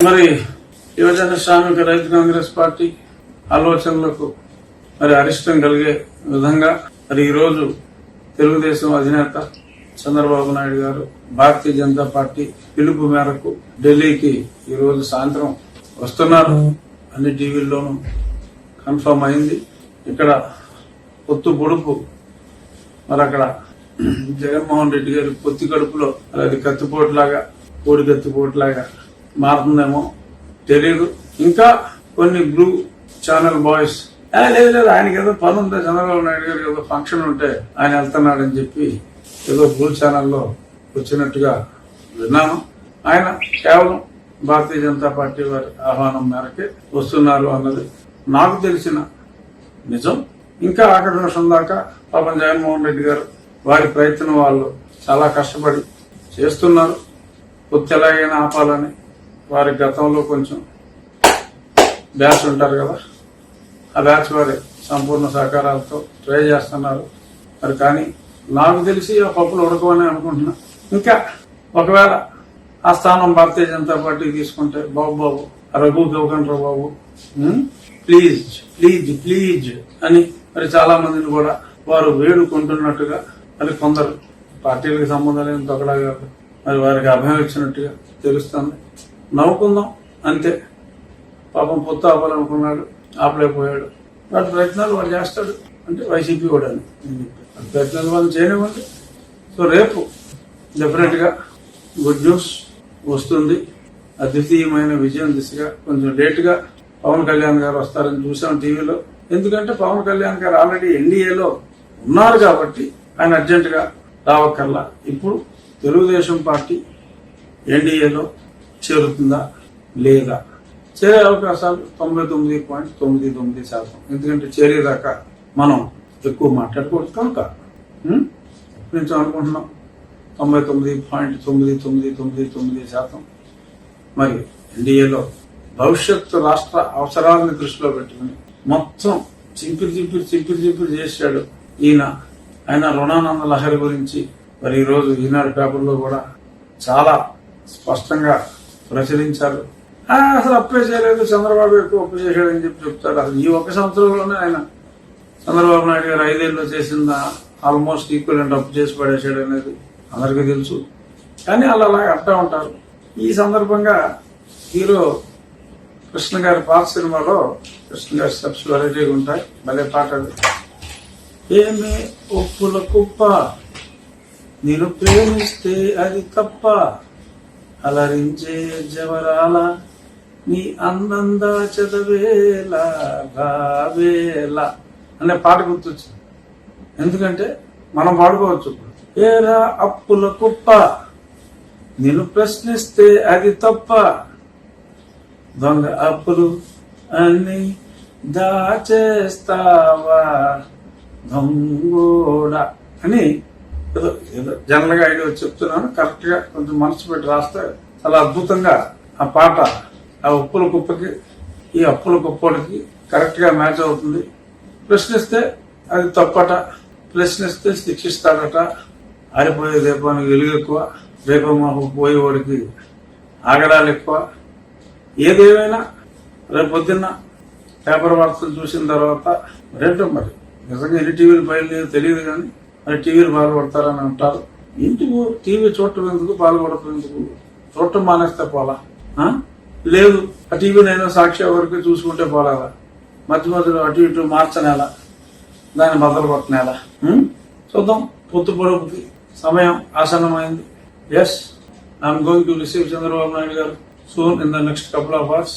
మరి యువజన శ్రామిక రైతు కాంగ్రెస్ పార్టీ ఆలోచనలకు మరి అరిష్టం కలిగే విధంగా మరి ఈరోజు తెలుగుదేశం అధినేత చంద్రబాబు నాయుడు గారు భారతీయ జనతా పార్టీ పిలుపు మేరకు ఢిల్లీకి ఈరోజు సాయంత్రం వస్తున్నారు. అన్ని టీవీల్లోనూ కన్ఫర్మ్ అయింది. ఇక్కడ పొత్తు పొడుపు మరి అక్కడ జగన్మోహన్ రెడ్డి గారి పొత్తి కడుపులో మరి అది కత్తిపోట్లాగా కోడి కత్తిపోట్లాగా మారుతుందేమో తెలియదు ఇంకా కొన్ని బ్లూ ఛానల్ బాయ్స్ లేదు లేదు ఆయనకి ఏదో పని ఉంటే చంద్రబాబు నాయుడు గారికి ఏదో ఫంక్షన్ ఉంటే ఆయన వెళ్తున్నాడని చెప్పి ఏదో బ్లూ ఛానల్లో వచ్చినట్టుగా విన్నాను. ఆయన కేవలం భారతీయ జనతా పార్టీ వారి ఆహ్వానం మేరకే వస్తున్నారు అన్నది నాకు తెలిసిన నిజం. ఇంకా ఆఖరి నిమిషం దాకా పాపం జగన్మోహన్ రెడ్డి గారు వారి ప్రయత్నం వాళ్ళు చాలా కష్టపడి చేస్తున్నారు. కొత్త ఎలాగైనా ఆపాలని వారి గతంలో కొంచెం బ్యాచ్ ఉంటారు కదా ఆ బ్యాచ్ వారి సంపూర్ణ సహకారాలతో ట్రై చేస్తున్నారు. మరి కానీ నాకు తెలిసి ఆ పప్పులు ఉడకమని అనుకుంటున్నా. ఇంకా ఒకవేళ ఆ స్థానం భారతీయ జనతా పార్టీ తీసుకుంటే బాబు బాబు రఘు రఘుకి బాబు ప్లీజ్ ప్లీజ్ ప్లీజ్ అని మరి చాలా మందిని కూడా వారు వేడుకుంటున్నట్టుగా మరి కొందరు పార్టీలకు సంబంధం లేని తొక్కడా కాదు మరి వారికి అభయం ఇచ్చినట్టుగా తెలుస్తుంది. నవ్వుకుందాం. అంతే. పాపం పొత్తు ఆపాలనుకున్నాడు ఆపలేకపోయాడు. వాటి ప్రయత్నాలు వాడు చేస్తాడు. అంటే వైసీపీ కూడా అని ప్రయత్నాలు వాళ్ళు చేయనివ్వండి. సో రేపు డెఫినెట్గా గుడ్ న్యూస్ వస్తుంది. అద్వితీయమైన విజయం దిశగా కొంచెం లేట్గా పవన్ కళ్యాణ్ గారు వస్తారని చూసాం టీవీలో. ఎందుకంటే పవన్ కళ్యాణ్ గారు ఆల్రెడీ ఎన్డీఏలో ఉన్నారు కాబట్టి ఆయన అర్జెంటుగా రావక్కర్లా. ఇప్పుడు తెలుగుదేశం పార్టీ ఎన్డీఏలో చేరుతుందా? లేదా? చేరే అవకాశాలు తొంభై తొమ్మిది పాయింట్ తొమ్మిది తొమ్మిది శాతం. ఎందుకంటే చేరేదాకా మనం ఎక్కువ మాట్లాడుకోవచ్చు కనుక. నేను అనుకుంటున్నాం. తొంభై తొమ్మిది పాయింట్ తొమ్మిది తొమ్మిది తొమ్మిది తొమ్మిది శాతం. మరి ఎన్డీఏలో భవిష్యత్తు రాష్ట్ర అవసరాలను దృష్టిలో పెట్టుకుని మొత్తం చింపిరి చింపిరి చింపిరి చింపిరి చేశాడు ఈయన. ఆయన రుణానంద లహరి గురించి మరి ఈరోజు ఈనాడు పేపర్లో కూడా చాలా స్పష్టంగా ప్రచురించారు. అసలు అప్పే చేయలేదు. చంద్రబాబు ఎక్కువ అప్పు చేశాడని చెప్పి చెప్తాడు. అసలు ఈ ఒక సంవత్సరంలోనే ఆయన చంద్రబాబు నాయుడు గారు ఐదేళ్ళు చేసిన ఆల్మోస్ట్ ఈక్వలెంట్ అండ్ అప్పు చేసి పడేశాడు అనేది అందరికీ తెలుసు. కానీ వాళ్ళు అలా అంటూ ఉంటారు. ఈ సందర్భంగా హీరో కృష్ణ గారి పాత సినిమాలో కృష్ణ గారి స్టెప్స్ వెరైటీగా ఉంటాయి. భలే పాట ఏమి ఏమే ఒప్పుల కుప్ప నేను ప్రేమిస్తే అది తప్ప అలరించే జవరాల నీ అందంద చదవేల రావేల అనే పాట గుర్తొచ్చింది. ఎందుకంటే మనం పాడుకోవచ్చు. ఏరా అప్పుల కుప్ప నేను ప్రశ్నిస్తే అది తప్ప. దొంగ అప్పులు అన్ని దాచేస్తావా? దొంగోడా అని జనరల్గా ఐడియా చెప్తున్నాను. కరెక్ట్గా కొంచెం మనసు పెట్టి రాస్తే చాలా అద్భుతంగా ఆ పాట ఆ ఉప్పుల కుప్పకి ఈ అప్పుల కుప్పలకి కరెక్ట్గా మ్యాచ్ అవుతుంది. ప్రశ్నిస్తే అది తప్పట ప్రశ్నిస్తే శిక్షిస్తాడట. ఆరిపోయే దీపానికి వెలుగు ఎక్కువ దీపం మాకు పోయేవాడికి ఆగడాలు ఎక్కువ. ఏదేమైనా రేపు పొద్దున్న పేపర్ వార్తలు చూసిన తర్వాత రేటో మరి నిజంగా ఎన్ని టీవీలు బయలుదేరి తెలియదు కానీ మరి టీవీలు పాల్పడతారని అంటారు. ఎందుకు? టీవీ చూడటం ఎందుకు? పాల్పడటం ఎందుకు? చూడటం మానేస్తే పోలా? లేదు ఆ టీవీ నేను సాక్షి వరకు చూసుకుంటే పోలాలా మధ్య మధ్యలో అటు ఇటు మార్చనేలా? దాన్ని బద్దలు కొట్టనేలా చూద్దాం. పొత్తు పొడుపుకి సమయం ఆసన్నమైంది. Yes I'm going to receive Chandrababu Naidu గారు soon in the next couple of hours